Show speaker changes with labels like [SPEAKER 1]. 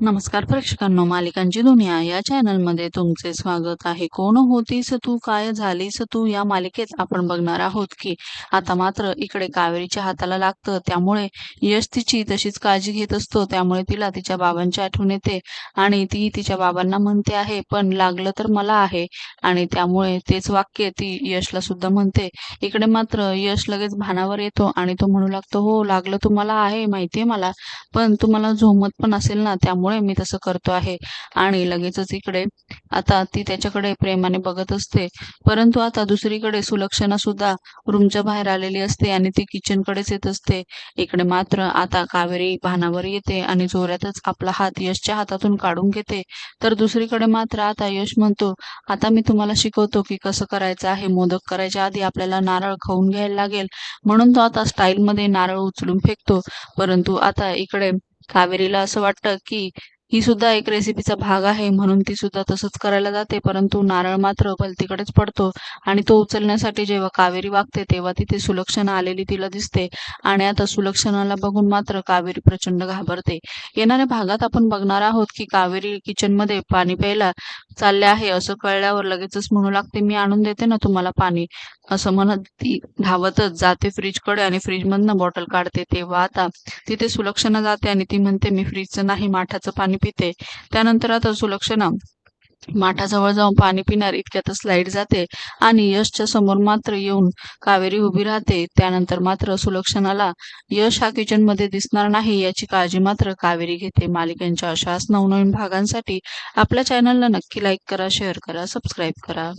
[SPEAKER 1] नमस्कार प्रेक्षकांनो मालिकांची दुनिया या चॅनलमध्ये तुमचे स्वागत आहे. कोण होतीस तू? काय झालीस तू? या मालिकेत आपण बघणार आहोत की आता मात्र इकडे कावेरीच्या हाताला लागतं. त्यामुळे यश तिची तशीच काळजी घेत असतो. त्यामुळे तिला तिच्या बाबांची आठवण येते आणि ती तिच्या बाबांना म्हणते आहे पण लागलं तर मला आहे. आणि त्यामुळे तेच वाक्य ती यशला सुद्धा म्हणते. इकडे मात्र यश लगेच भानावर येतो आणि तो म्हणू लागतो हो लागलं तुम्हाला आहे माहितीये मला. पण तुम्हाला झोमत पण असेल ना त्यामुळे त्यामुळे मी तसं करतो आहे. आणि लगेचच इकडे आता ती त्याच्याकडे प्रेमाने बघत असते. परंतु आता दुसरीकडे सुलक्षणा सुद्धा रूमच्या बाहेर आलेली असते आणि ती किचन कडेच येत असते. इकडे मात्र आता कावेरी भानावर येते आणि जोरातच आपला हात यशच्या हातातून काढून घेते. तर दुसरीकडे मात्र आता यश म्हणतो आता मी तुम्हाला शिकवतो की कसं करायचं आहे. मोदक करायच्या आधी आपल्याला नारळ खाऊन घ्यायला लागेल. म्हणून तो आता स्टाईलमध्ये नारळ उचलून फेकतो. परंतु आता इकडे कावेरीला असं वाटतं की ही सुद्धा एक रेसिपीचा भाग आहे. म्हणून ती सुद्धा तसंच करायला जाते. परंतु नारळ मात्र भलतीकडेच पडतो आणि तो उचलण्यासाठी जेव्हा कावेरी वागते तेव्हा तिथे सुलक्षणा आलेली तिला दिसते आणि आता सुलक्षणाला बघून मात्र कावेरी प्रचंड घाबरते. येणाऱ्या भागात आपण बघणार आहोत की कावेरी किचनमध्ये पाणी प्यायला चालले आहे असं कळल्यावर लगेचच म्हणू लागते मी आणून देते ना तुम्हाला पाणी. असं म्हणत ती धावतच जाते फ्रीजकडे आणि फ्रीजमधनं बॉटल काढते. तेव्हा आता तिथे सुलक्षणा जाते आणि ती म्हणते मी फ्रीजचं नाही माठाचं पाणी पिते. त्यानंतर आता सुलक्षणा. माठाजवळ जाऊन पाणी पिणार इतक्यातच लाइट जाते आणि यशच्या समोर मात्र येऊन कावेरी उभी राहते. त्यानंतर मात्र सुलक्षणाला यश हा किचनमध्ये दिसणार नाही याची काळजी मात्र कावेरी घेते. मालिकांच्या अशाच नवनवीन भागांसाठी आपल्या चॅनलला नक्की लाईक करा शेअर करा सबस्क्राईब करा.